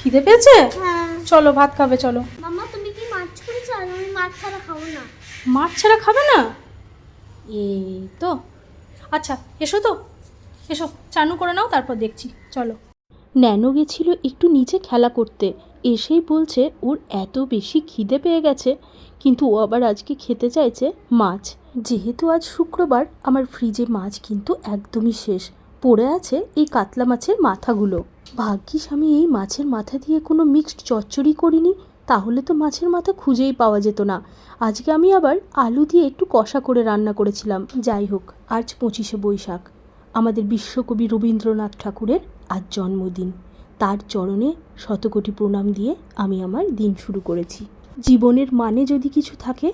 খিদে পেয়েছে? হ্যাঁ। চলো ভাত খাবে চলো। মামা তুমি কি মাছ করেছ? আমি মাছ ছাড়া খাব না। মাছ ছাড়া খাবে না? এই তো। আচ্ছা এসো তো। এসো চানু করে নাও তারপর দেখছি। চলো। ন্যানো গেছিল একটু নিচে খেলা করতে। এসেই বলছে ওর এত বেশি খিদে পেয়ে গেছে। কিন্তু ও আবার আজকে খেতে চাইছে মাছ। যেহেতু আজ শুক্রবার আমার ফ্রিজে মাছ কিন্তু একদমই শেষ। পড়ে আছে এই কাতলা মাছের মাথাগুলো। ভাগ্যিস আমি এই মাছের মাথা দিয়ে কোনো মিক্সড চচ্চড়ি করিনি, তাহলে তো মাছের মাথা খুঁজেই পাওয়া যেত না। আজকে আমি আবার আলু দিয়ে একটু কষা করে রান্না করেছিলাম। যাই হোক, আজ পঁচিশে বৈশাখ। আমাদের বিশ্বকবি রবীন্দ্রনাথ ঠাকুরের আজ জন্মদিন। তার চরণে শতকোটি প্রণাম দিয়ে আমি আমার দিন শুরু করেছি। জীবনের মানে যদি কিছু থাকে,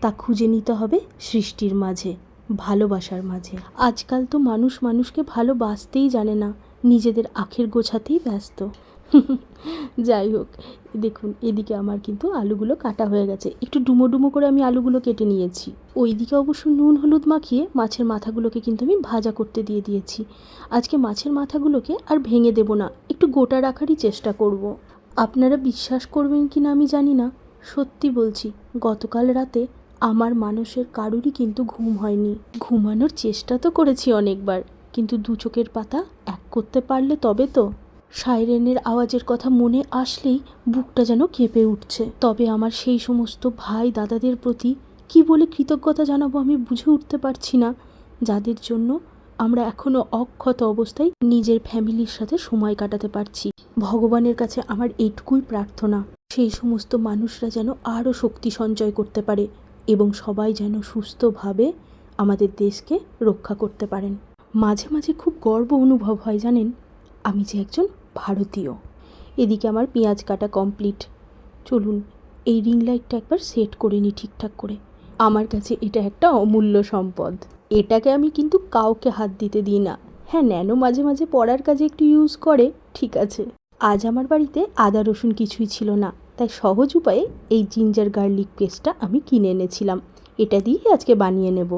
তা খুঁজে নিতে হবে সৃষ্টির মাঝে। ভালোবাসার মাঝে। আজকাল তো মানুষ মানুষকে ভালোবাসতেই জানে না, নিজেদের আখের গোছাতেই ব্যস্ত। যাই হোক, দেখুন, এদিকে আমার কিন্তু আলুগুলো কাটা হয়ে গেছে। একটু ডুমো ডুমো করে আমি আলুগুলো কেটে নিয়েছি। ওইদিকে অবশ্য নুন হলুদ মাখিয়ে মাছের মাথাগুলোকে কিন্তু আমি ভাজা করতে দিয়ে দিয়েছি। আজকে মাছের মাথাগুলোকে আর ভেঙে দেব না, একটু গোটা রাখারই চেষ্টা করব। আপনারা বিশ্বাস করবেন কি না আমি জানি না। সত্যি বলছি, গতকাল রাতে আমার মানুষের কারুরই কিন্তু ঘুম হয়নি। ঘুমানোর চেষ্টা তো করেছি অনেকবার, কিন্তু দু চোখের পাতা এক করতে পারলে তবে তো। সাইরেনের আওয়াজের কথা মনে আসলেই বুকটা যেন কেঁপে উঠছে। তবে আমার সেই সমস্ত ভাই দাদাদের প্রতি কি বলে কৃতজ্ঞতা জানাব আমি বুঝে উঠতে পারছি না। যাদের জন্য আমরা এখনও অক্ষত অবস্থায় নিজের ফ্যামিলির সাথে সময় কাটাতে পারছি। ভগবানের কাছে আমার এইটুকুই প্রার্থনা, সেই সমস্ত মানুষরা যেন আরও শক্তি সঞ্চয় করতে পারে। এবং সবাই যেন সুস্থভাবে আমাদের দেশকে রক্ষা করতে পারেন। মাঝে মাঝে খুব গর্ব অনুভব হয় জানেন, আমি যে একজন ভারতীয়। এদিকে আমার পেঁয়াজ কাটা কমপ্লিট চলুন, এই রিং লাইটটা একবার সেট করে নিই ঠিকঠাক করে। আমার কাছে এটা একটা অমূল্য সম্পদ। এটাকে আমি কিন্তু কাউকে হাত দিতে দিই না। হ্যাঁ ন্যানো মাঝে মাঝে পড়ার কাজে একটু ইউজ করে, ঠিক আছে। আজ আমার বাড়িতে আদা রসুন কিছুই ছিল না। তাই সহজ উপায়ে এই জিঞ্জার গার্লিক পেস্টটা আমি কিনে এনেছিলাম। এটা দিয়ে আজকে বানিয়ে নেব।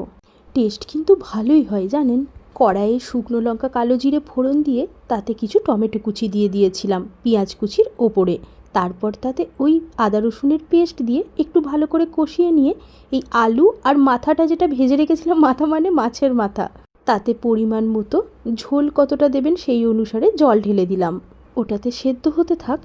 টেস্ট কিন্তু ভালোই হয়, জানেন? কড়াইয়ে শুকনো লঙ্কা, কালো জিরে ফোড়ন দিয়ে তাতে কিছু টমেটো কুচি দিয়ে দিয়েছিলাম, পেঁয়াজ কুচির ওপরে। তারপর তাতে ওই আদা রসুনের পেস্ট দিয়ে একটু ভালো করে কষিয়ে নিয়ে এই আলু আর মাথাটা যেটা ভেজে রেখেছিলাম, মাথা মানে মাছের মাথা, তাতে পরিমাণ মতো ঝোল কতটা দেবেন সেই অনুসারে জল ঢেলে দিলাম। ওটাতে সেদ্ধ হতে থাক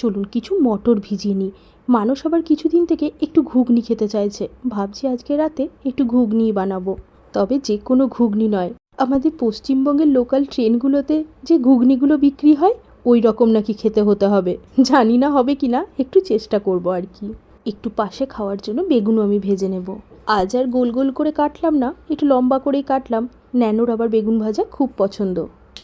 চলুন কিছু মটর ভিজিয়ে নিই। মানুষ আবার কিছুদিন থেকে একটু ঘুগনি খেতে চাইছে। ভাবছি আজকে রাতে একটু ঘুগনি বানাবো। তবে যে কোনো ঘুগনি নয়। আমাদের পশ্চিমবঙ্গের লোকাল ট্রেনগুলোতে যে ঘুগনিগুলো বিক্রি হয়, ওই রকম নাকি খেতে হতে হবে। জানি না হবে কি না একটু চেষ্টা করব আর কি। একটু পাশে খাওয়ার জন্য বেগুনও আমি ভেজে নেব। আজ আর গোল গোল করে কাটলাম না, একটু লম্বা করেই কাটলাম। ন্যানোর আবার বেগুন ভাজা খুব পছন্দ।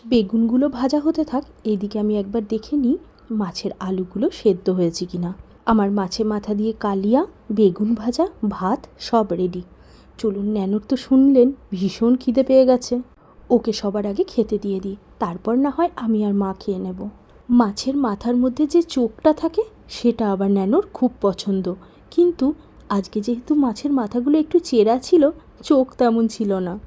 বেগুনগুলো ভাজা হতে থাক, এদিকে আমি একবার দেখে নিই মাছের আলুগুলো সেদ্ধ হয়েছে কিনা। আমার মাছে মাথা দিয়ে কালিয়া, বেগুন ভাজা, ভাত সব রেডি চলুন ন্যানোর তো শুনলেন, ভীষণ খিদে পেয়ে গেছে। ওকে সবার আগে খেতে দিয়ে দিই, তারপর না হয় আমি আর মা খেয়ে নেব। মাছের মাথার মধ্যে যে চোখটা থাকে, সেটা আবার ন্যানোর খুব পছন্দ। কিন্তু আজকে যেহেতু মাছের মাথাগুলো একটু চেরা ছিল, চোখ তেমন ছিল না।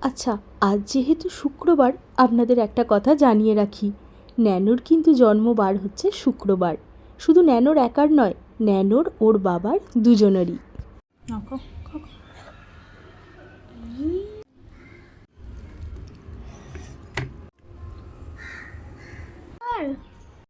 আচ্ছা আজ যেহেতু শুক্রবার, আপনাদের একটা কথা জানিয়ে রাখি। ন্যানোর কিন্তু জন্মবার হচ্ছে শুক্রবার। শুধু ন্যানোর একার নয় ন্যানোর ওর বাবার দুজনেরই।